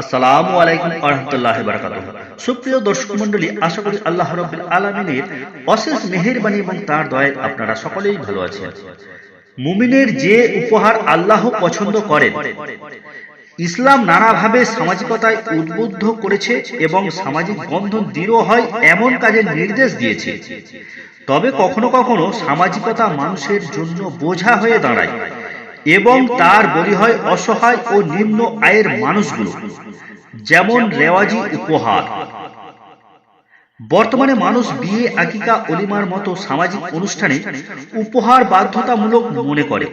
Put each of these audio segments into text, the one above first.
আসসালামু আলাইকুম আরহামতুল্লাহ বারাকাতুহ। সুপ্রিয় দর্শক মণ্ডলী, আশা করি আল্লাহ রব্বুল আলমিনের অশেষ মেহেরবানি এবং তার দয়ায় আপনারা সকলেই ভালো আছেন। মুমিনের যে উপহার আল্লাহ পছন্দ করেন, ইসলাম নানাভাবে সামাজিকতায় উদ্বুদ্ধ করেছে এবং সামাজিক বন্ধন দৃঢ় হয় এমন কাজের নির্দেশ দিয়েছে। তবে কখনো কখনো সামাজিকতা মানুষের জন্য বোঝা হয়ে দাঁড়ায়। এবং তার বলি হয় অসহায় ও নিম্ন আয়ের মানুষগুলো। যেমন রেওয়াজি উপহার। বর্তমানে মানুষ বিয়ে আকিকা অলিমার মতো সামাজিক অনুষ্ঠানে উপহার বাধ্যতামূলক মনে করে।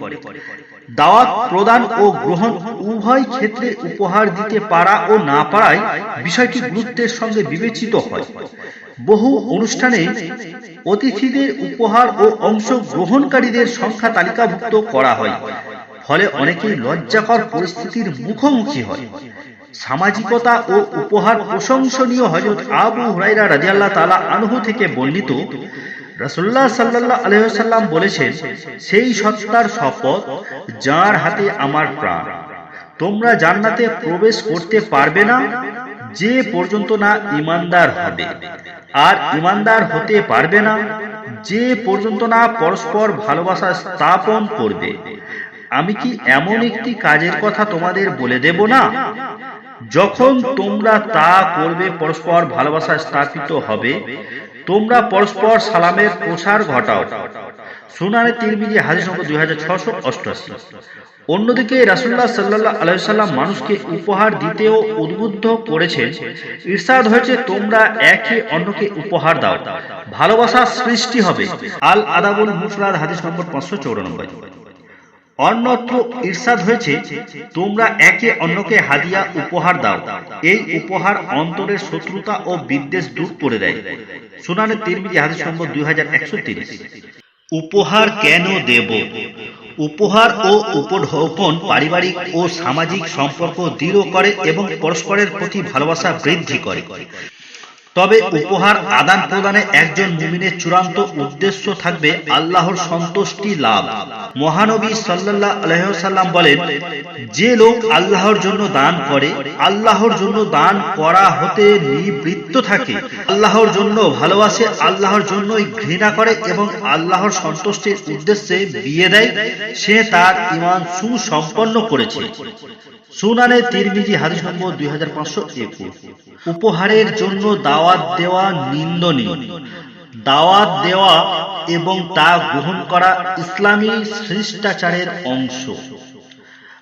দাওয়াত প্রদান ও গ্রহণ উভয় ক্ষেত্রে উপহার দিতে পারা ও না পারায় বিষয়টি গুরুত্বের সঙ্গে বিবেচিত হয়। বহু অনুষ্ঠানে অতিথিদের উপহার ও অংশগ্রহণকারীদের সংখ্যা তালিকাভুক্ত করা হয়। ফলে অনেকেই লজ্জাকর পরিস্থিতির মুখোমুখি হয়। সামাজিকতা ও উপহার প্রশংসনীয় হজরত আবু হুরাইরা রাজিয়াল্লাহ তালা আনহু থেকে বর্ণিত রসুল্লাহ সাল্লাহ আলহাম বলেছেন, সেই সত্তার শপথ যার হাতে আমার প্রাণ। তোমরা জান্নাতে প্রবেশ করতে পারবে না, যে পর্যন্ত না ইমানদার হবে। আর ইমানদার হতে পারবে না, যে পর্যন্ত না পরস্পর ভালোবাসা স্থাপন করবে। আমি কি এমন একটি কাজের কথা তোমাদের বলে দেব না? যখন তোমরা তা করবে পরস্পর ভালোবাসা স্থাপিত হবে। তোমরা পরস্পর সালামের প্রসার ঘটাও। সুনানে তিরমিজি হাজির সংখ্যা দুই হাজার ছশো অষ্টআশি। অন্যদিকে রাসুল্লাহ সাল্লাহ আলাইসাল্লাম মানুষকে উপহার দিতেও উদ্বুদ্ধ করেছেন ইরশাদ হয়েছে তোমরা একে অন্যকে উপহার দাও। ভালোবাসা সৃষ্টি হবে। আল আদাবুল মুফরাদ হাদিস নম্বর পাঁচশো চৌরানব্বই। অন্যত্র ইরশাদ হয়েছে, তোমরা একে অন্যকে হাদিয়া উপহার দাও। এই উপহার অন্তরের শত্রুতা ও বিদ্বেষ দূর করে দেয়। সুনানের তিরমিজি হাদিস নম্বর দুই উপহার কেন দেব? উপহার ও উপঢৌকন পারিবারিক ও সামাজিক সম্পর্ক দৃঢ় করে এবং পরস্পরের প্রতি ভালোবাসা বৃদ্ধি করে। তবে উপহার আদান প্রদানে একজন মুমিনের চূড়ান্ত উদ্দেশ্য থাকবে আল্লাহর সন্তুষ্টি লাভ। মহানবী সাল্লাহ আলহাম বলেন যে লোক আল্লাহর জন্য দান করে আল্লাহর জন্য দান করা হতে নিবৃত্ত থাকে। আল্লাহর জন্য ভালোবাসে আল্লাহর জন্যই ঘৃণা করে এবং আল্লাহর সন্তুষ্টির উদ্দেশ্যে বিয়ে দেয় সে তার ইমান সুসম্পন্ন করেছে। সুনানে তিরমিজি হাদিস নম্বর দুই হাজার পাঁচশো একুশ। উপহারের জন্য দাওয়াত দেওয়া নিন্দনীয়। দাওয়াত দেওয়া এবং তা গ্রহণ করা ইসলামী শিষ্টাচারের অংশ।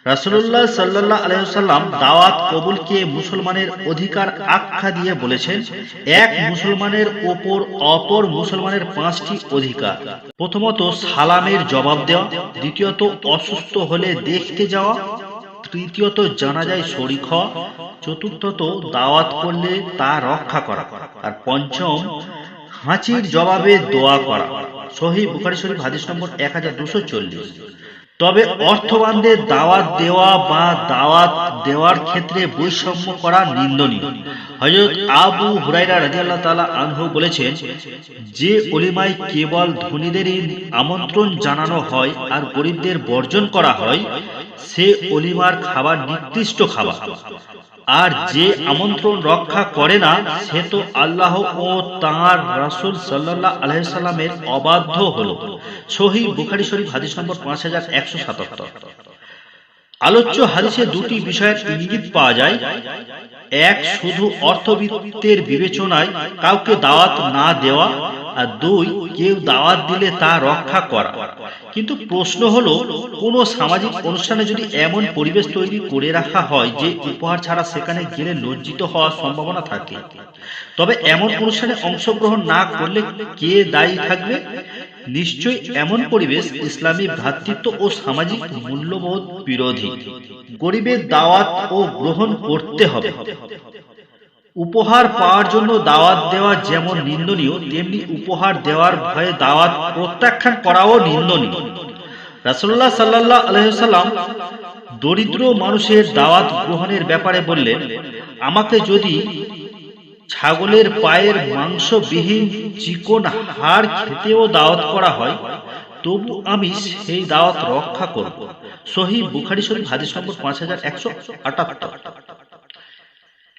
রাসুল্লাহ সাল্লাহ আলহাম দাওয়াত কবুলকে মুসলমানের অধিকার আখ্যা দিয়ে বলেছেন, এক মুসলমানের ওপর অপর মুসলমানের পাঁচটি অধিকার। প্রথমত সালামের জবাব দেওয়া, দ্বিতীয়ত অসুস্থ হলে দেখতে যাওয়া তৃতীয়ত জানা যায় শরিক হওয়া, চতুর্থত দাওয়াত করলে তা রক্ষা করা, আর পঞ্চম হাঁচির জবাবে দোয়া করা। সহি বুখারি শরীফ, হাদিস নম্বর এক তবে অর্থবানদের দাওয়াত দেওয়া বা দাওয়াত দেওয়ার ক্ষেত্রে বৈষম্য করা নিন্দনীয়। হজরত আবু হুরাইরা রাজিয়াল্লাহ তালা আনহু বলেছেন, যে অলিমায় কেবল ধনীদেরই আমন্ত্রণ জানানো হয় আর গরিবদের বর্জন করা হয়, সে অলিমার খাবার নির্দিষ্ট খাবার। আর যে আমন্ত্রণ রক্ষা করে না, সে তো আল্লাহ ও তাঁর রাসুল সাল্লাহ আলহামের অবাধ্য হল। সহি বুখারি শরীফ হাদিস নম্বর পাঁচ হাজার একশো সাতাত্তর। আলোচ্য হাদিসে দুটি বিষয়ের ইঙ্গিত পাওয়া যায়। এক, শুধু অর্থবিত্তের বিবেচনায় কাউকে দাওয়াত না দেওয়া। আর দুই, কেউ দাওয়াত দিলে তা রক্ষা করা। কিন্তু প্রশ্ন হলো, কোন সামাজিক অনুষ্ঠানে যদি এমন পরিবেশ তৈরি করে রাখা হয় যে উপহার ছাড়া সেখানে গেলে লজ্জিত হওয়ার সম্ভাবনা থাকে? তবে এমন অনুষ্ঠানে অংশগ্রহণ না করলে কে দায়ী থাকবে? নিশ্চয়ই এমন পরিবেশ ইসলামী ভ্রাতৃত্ব ও সামাজিক মূল্যবোধ বিরোধী। গরিবের দাওয়াত ও গ্রহণ করতে হবে। উপহার পাওয়ার জন্য দাওয়াত দেওয়া যেমন নিন্দনীয়, তেমনি উপহার দেওয়ার ভয়ে দাওয়াত প্রত্যাখ্যান করাও নিন্দনীয়। রাসুল্লাহ সাল্লাহ আলহাম দরিদ্র মানুষের দাওয়াত গ্রহণের ব্যাপারে বললেন, আমাকে যদি ছাগলের পায়ের মাংসবিহীন চিকন হাড় খেতেও দাওয়াত করা হয়, তবু আমি সেই দাওয়াত রক্ষা করব। সহি বুখারি শরীফ, হাদিস নম্বর পাঁচ হাজার একশো আটাত্তর।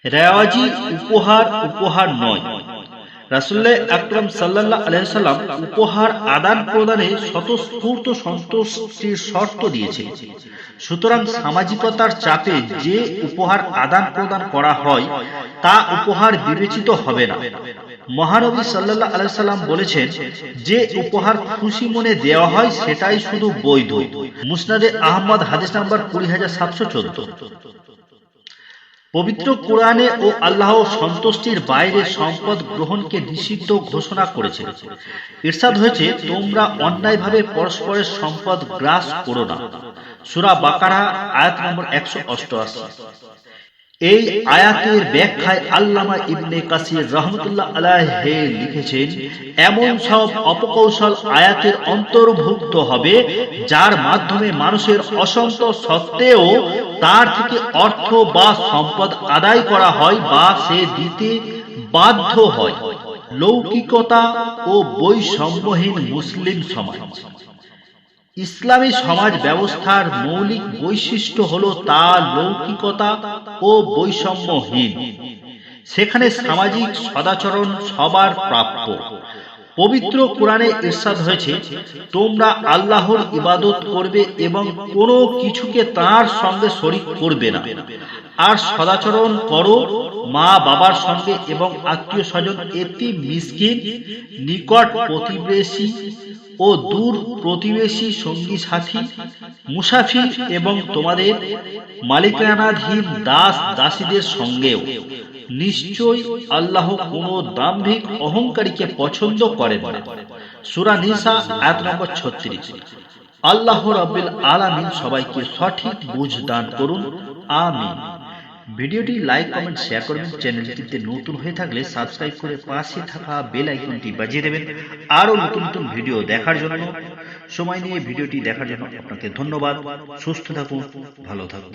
রেওয়াজি উপহার উপহার নয়। রাসুল্লাহ আকরম সাল্লাহ আলাইসাল্লাম উপহার আদান প্রদানে স্বতঃস্ফূর্ত সন্তুষ্টির শর্ত দিয়েছে। সুতরাং সামাজিকতার চাপে যে উপহার আদান প্রদান করা হয়, তা উপহার বিবেচিত হবে না। মহানবী সাল্লাহ আলাইসাল্লাম বলেছেন, যে উপহার খুশি মনে দেওয়া হয়, সেটাই শুধু বৈধ। মুসনাদে আহমদ হাদিস নাম্বার কুড়ি হাজার সাতশো চোদ্দ। পবিত্র কোরআনে ও আল্লাহ সন্তুষ্টির বাইরে সম্পদ গ্রহণকে নিষিদ্ধ ঘোষণা করেছে। ইরশাদ হয়েছে তোমরা অন্যায়ভাবে পরস্পরের সম্পদ গ্রাস করো না। সুরা বাকারা আয়াত নম্বর একশো অষ্টআশি। এই আয়াতের ব্যাখ্যায় আল্লামা ইবনে কাসির রহমতুল্লাহ আলাহে লিখেছেন, এমন সব অপকৌশল আয়াতের অন্তর্ভুক্ত হবে, যার মাধ্যমে মানুষের অসন্তোষ সত্ত্বেও তার থেকে অর্থ বা সম্পদ আদায় করা হয় বা সে দিতে বাধ্য হয়। লৌকিকতা ও বৈষম্যহীন মুসলিম সমাজ। ইসলামী সমাজ ব্যবস্থার মৌলিক বৈশিষ্ট্য হল তা লৌকিকতা ও বৈষম্যহীন। সেখানে সামাজিক সদাচরণ সবার প্রাপ্য। পবিত্র কোরআনে ইরশাদ হয়েছে, তোমরা আল্লাহর ইবাদত করবে এবং কোনো কিছুকে তার সঙ্গে শরিক করবে না। আর সদাচরণ করো মা বাবার সঙ্গে এবং আত্মীয় স্বজন এটি মিসকিন, নিকট প্রতিবেশী ও দূর প্রতিবেশী সঙ্গী সাথী, মুসাফির এবং তোমাদের মালিকানাধীন দাস দাসীদের সঙ্গেও। নিশ্চয় আল্লাহ কোন দাম্ভিক অহংকারীকে পছন্দ করেন না। সুরা নিসা এক নম্বর ছত্রিশ। আল্লাহ রব্বিল আলামিন সবাইকে সঠিক বুঝ দান করুন। আমিন। ভিডিওটি লাইক, কমেন্ট, শেয়ার করবেন। চ্যানেলটিতে নতুন হয়ে থাকলে সাবস্ক্রাইব করে পাশে থাকা বেল আইকনটি বাজিয়ে দেবেন। আরও নতুন নতুন ভিডিও দেখার জন্য। সময় নিয়ে ভিডিওটি দেখার জন্য আপনাকে ধন্যবাদ। সুস্থ থাকুন, ভালো থাকুন।